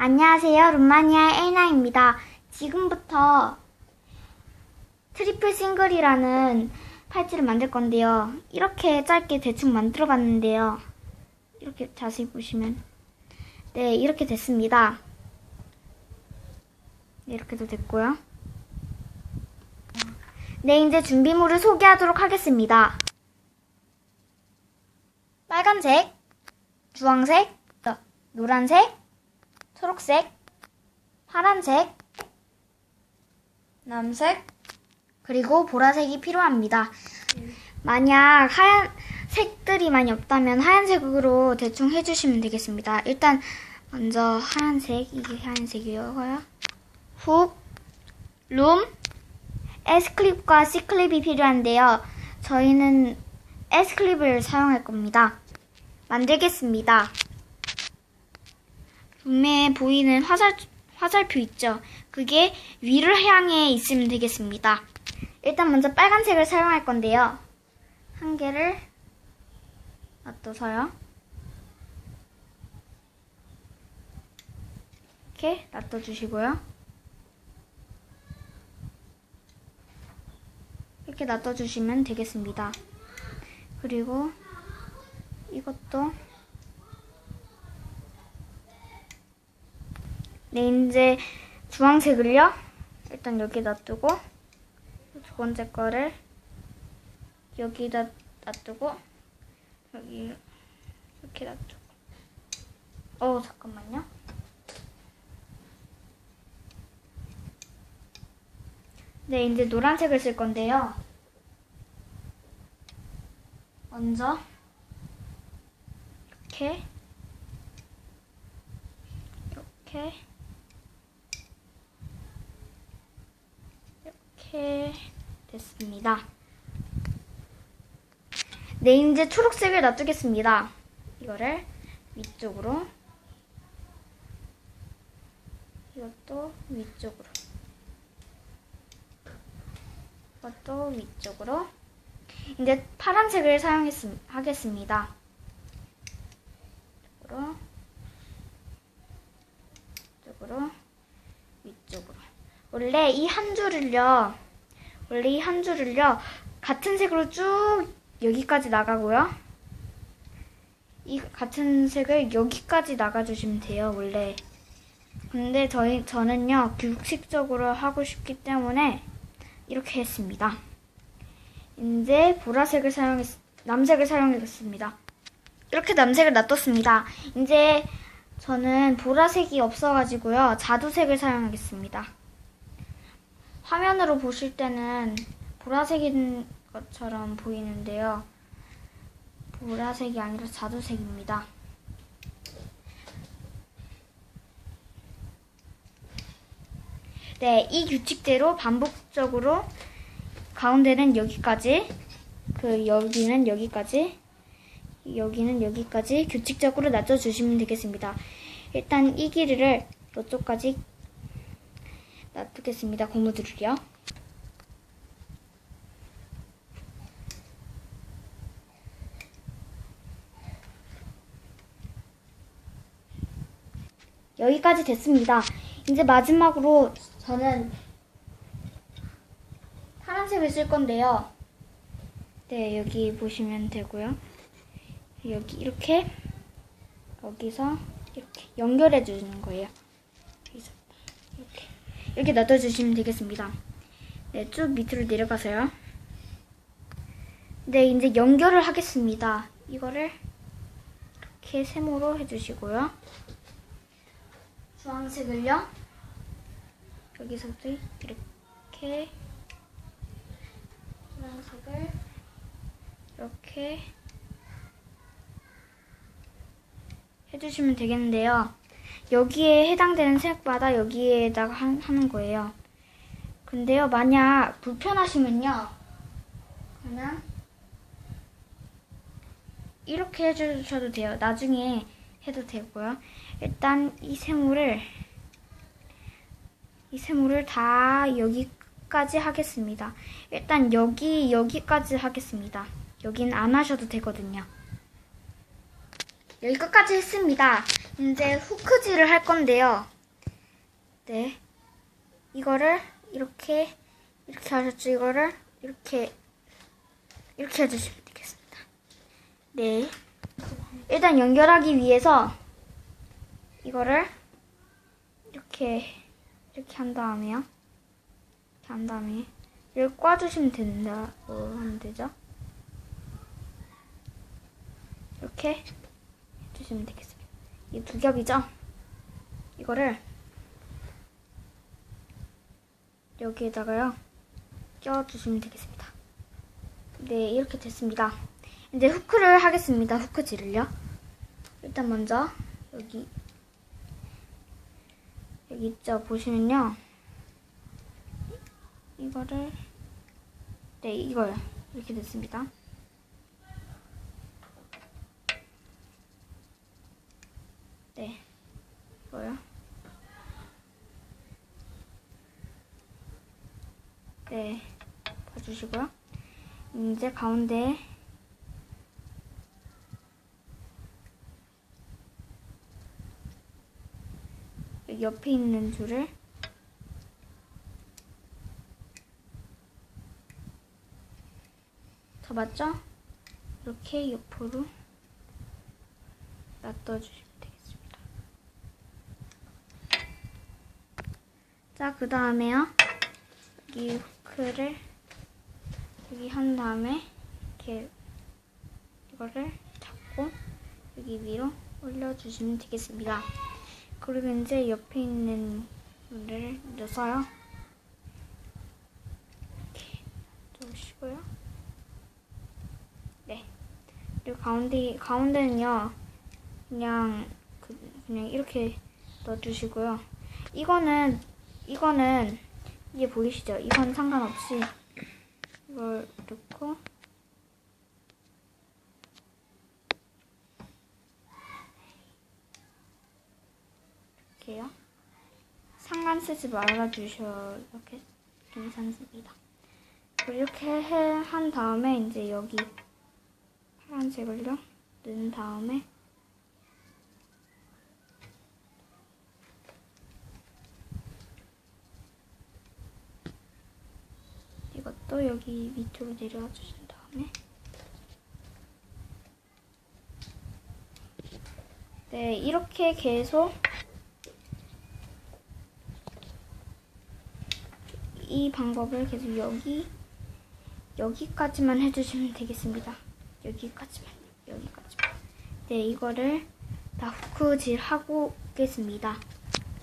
안녕하세요. 룸마니아의 에이나입니다. 지금부터 트리플 싱글이라는 팔찌를 만들 건데요. 이렇게 짧게 대충 만들어 봤는데요. 이렇게 자세히 보시면. 네, 이렇게 됐습니다. 네, 이렇게도 됐고요. 네, 이제 준비물을 소개하도록 하겠습니다. 빨간색, 주황색, 어, 노란색, 초록색, 파란색, 남색, 그리고 보라색이 필요합니다. 만약 하얀 색들이 많이 없다면 하얀색으로 대충 해주시면 되겠습니다. 일단 먼저 하얀색, 이게 하얀색이고요. 훅, 룸, S클립과 C클립이 필요한데요. 저희는 S클립을 사용할 겁니다. 만들겠습니다. 룸에 보이는 화살, 화살표 있죠? 그게 위를 향해 있으면 되겠습니다. 일단 먼저 빨간색을 사용할 건데요. 한 개를 놔둬서요. 이렇게 놔둬주시고요. 이렇게 놔둬주시면 되겠습니다. 그리고 이것도 네, 이제 주황색을요. 일단 여기 놔두고 두 번째 거를 여기다 놔두고 여기 이렇게 놔두고 어 잠깐만요. 네, 이제 노란색을 쓸 건데요. 먼저 이렇게 이렇게 이렇게 됐습니다. 네, 이제 초록색을 놔두겠습니다. 이거를 위쪽으로 이것도 위쪽으로 이것도 위쪽으로 이제 파란색을 사용하겠습니다. 이쪽으로 이쪽으로 원래 이 한 줄을요 원래 이 한 줄을요 같은 색으로 쭉 여기까지 나가고요. 이 같은 색을 여기까지 나가주시면 돼요 원래. 근데 저희 저는요 규칙적으로 하고 싶기 때문에 이렇게 했습니다. 이제 보라색을 사용했 남색을 사용하겠습니다. 이렇게 남색을 놔뒀습니다. 이제 저는 보라색이 없어가지고요 자두색을 사용하겠습니다 화면으로 보실 때는 보라색인 것처럼 보이는데요. 보라색이 아니라 자두색입니다. 네, 이 규칙대로 반복적으로 가운데는 여기까지, 그 여기는 여기까지, 여기는 여기까지 규칙적으로 낮춰주시면 되겠습니다. 일단 이 길이를 이쪽까지 놔두겠습니다. 고무줄을요. 여기까지 됐습니다. 이제 마지막으로 저는 파란색을 쓸 건데요. 네, 여기 보시면 되고요. 여기 이렇게 여기서 이렇게 연결해 주는 거예요. 이렇게 놔둬주시면 되겠습니다. 네, 쭉 밑으로 내려가세요. 네, 이제 연결을 하겠습니다. 이거를 이렇게 세모로 해주시고요. 주황색을요. 여기서부터 이렇게 주황색을 이렇게 해주시면 되겠는데요. 여기에 해당되는 색마다 여기에다가 하, 하는 거예요. 근데요, 만약 불편하시면요, 그냥 이렇게 해주셔도 돼요. 나중에 해도 되고요. 일단 이 세모를 이 세모를 다 여기까지 하겠습니다. 일단 여기 여기까지 하겠습니다. 여긴 안 하셔도 되거든요. 여기 끝까지 했습니다. 이제 후크질을 할 건데요. 네. 이거를 이렇게, 이렇게 하셨죠? 이거를 이렇게, 이렇게 해주시면 되겠습니다. 네. 일단 연결하기 위해서 이거를 이렇게, 이렇게 한 다음에요. 이렇게 한 다음에 이걸 꽈주시면 된다고 하면 되죠. 이렇게 해주시면 되겠습니다. 이 두 겹이죠? 이거를 여기에다가요 껴주시면 되겠습니다. 네, 이렇게 됐습니다. 이제 후크를 하겠습니다. 후크질을요. 일단 먼저 여기 여기 있죠? 보시면요. 이거를 네, 이거요. 이렇게 됐습니다. 네, 이 거요. 네, 봐주시고요. 이제 가운데 옆에 있는 줄을 잡았죠? 이렇게 옆으로 놔둬주시면 되겠습니다. 자, 그 다음에요. 여기 후크를 여기 한 다음에 이렇게 이거를 잡고 여기 위로 올려주시면 되겠습니다. 그리고 이제 옆에 있는 물을 넣어서요. 이렇게 넣으시고요. 네. 그리고 가운데 가운데는요. 그냥 그, 그냥 이렇게 넣어주시고요. 이거는 이거는 이게 보이시죠? 이건 상관없이 이걸 넣고 이렇게요. 상관 쓰지 말아주셔 이렇게 괜찮습니다. 이렇게 해, 한 다음에 이제 여기 파란색을요 넣은 다음에 이것도 여기 밑으로 내려와 주신 다음에 네 이렇게 계속 이 방법을 계속 여기 여기까지만 해주시면 되겠습니다. 여기까지만 여기까지만 네 이거를 다 후크질 하고 오겠습니다.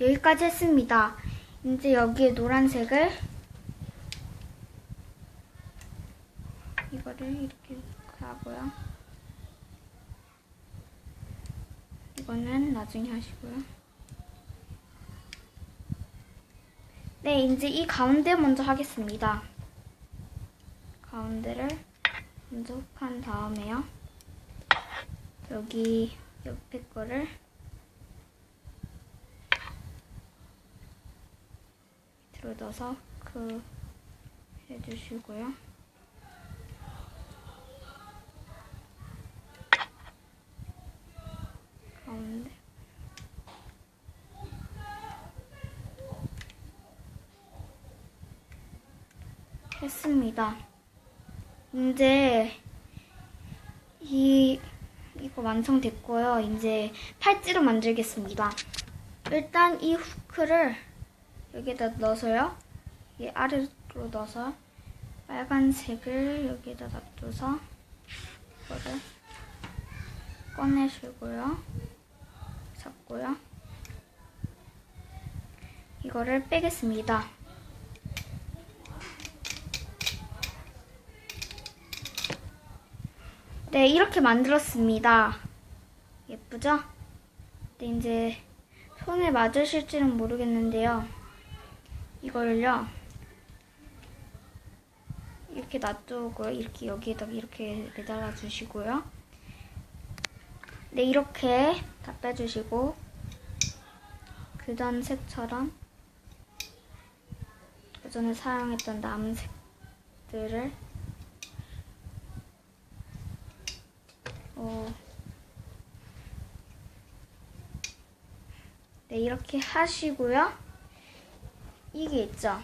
여기까지 했습니다. 이제 여기에 노란색을 이거를 이렇게 하고요. 이거는 나중에 하시고요. 네, 이제 이 가운데 먼저 하겠습니다. 가운데를 먼저 훅한 다음에요. 여기 옆에 거를 밑으로 넣어서 그 해주시고요. 가운데 했습니다. 이제 이 이거 완성됐고요. 이제 팔찌로 만들겠습니다. 일단 이 후크를 여기다 넣어서요. 이 아래로 넣어서 빨간색을 여기다 놔둬서 이거를 꺼내시고요. 잡고요. 이거를 빼겠습니다. 네, 이렇게 만들었습니다. 예쁘죠? 네, 이제 손에 맞으실지는 모르겠는데요. 이거를요. 이렇게 놔두고요. 이렇게 여기에다가 이렇게 매달아 주시고요. 네, 이렇게 다 빼주시고 그전 색처럼 그전에 사용했던 남은 색들을 어, 이렇게 하시고요. 이게 있죠.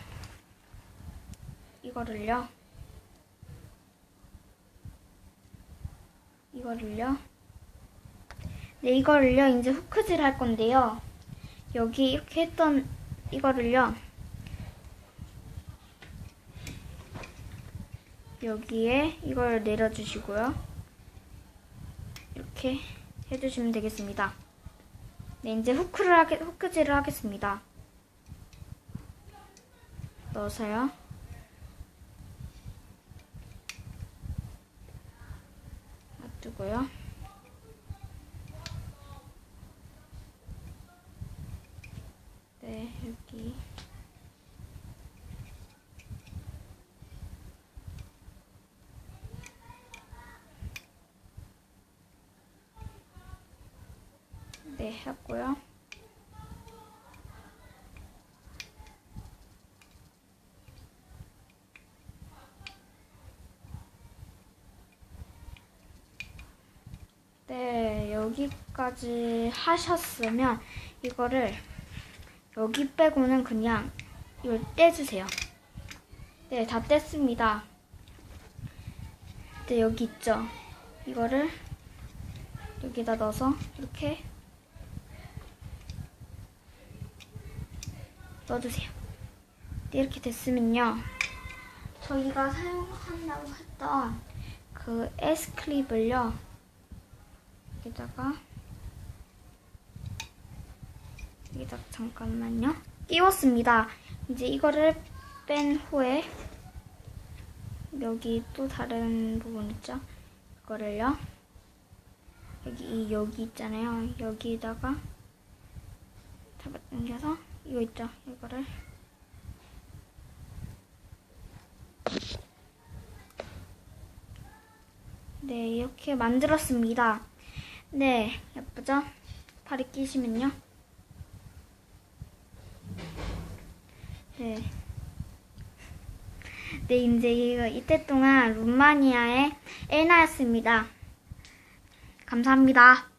이거를요. 이거를요. 네, 이거를요. 이제 후크질 할 건데요. 여기 이렇게 했던 이거를요. 여기에 이걸 내려주시고요. 이렇게 해주시면 되겠습니다. 네, 이제 후크를 하게, 후크질을 하겠습니다. 넣어서요. 놔두고요. 네, 여기. 네, 했고요. 네, 여기까지 하셨으면 이거를 여기 빼고는 그냥 이걸 떼주세요. 네, 다 뗐습니다. 네, 여기 있죠? 이거를 여기다 넣어서 이렇게 넣어주세요. 네, 이렇게 됐으면요. 저희가 사용한다고 했던 그 S 클립을요. 여기다가 여기다 잠깐만요. 끼웠습니다. 이제 이거를 뺀 후에 여기 또 다른 부분 있죠? 이거를요. 여기 이 여기 있잖아요. 여기다가 잡아 당겨서 이거 있죠? 이거를 네, 이렇게 만들었습니다. 네, 예쁘죠? 팔이 끼시면요. 네. 네, 이제 이때 동안 룸마니아의 엘나였습니다. 감사합니다.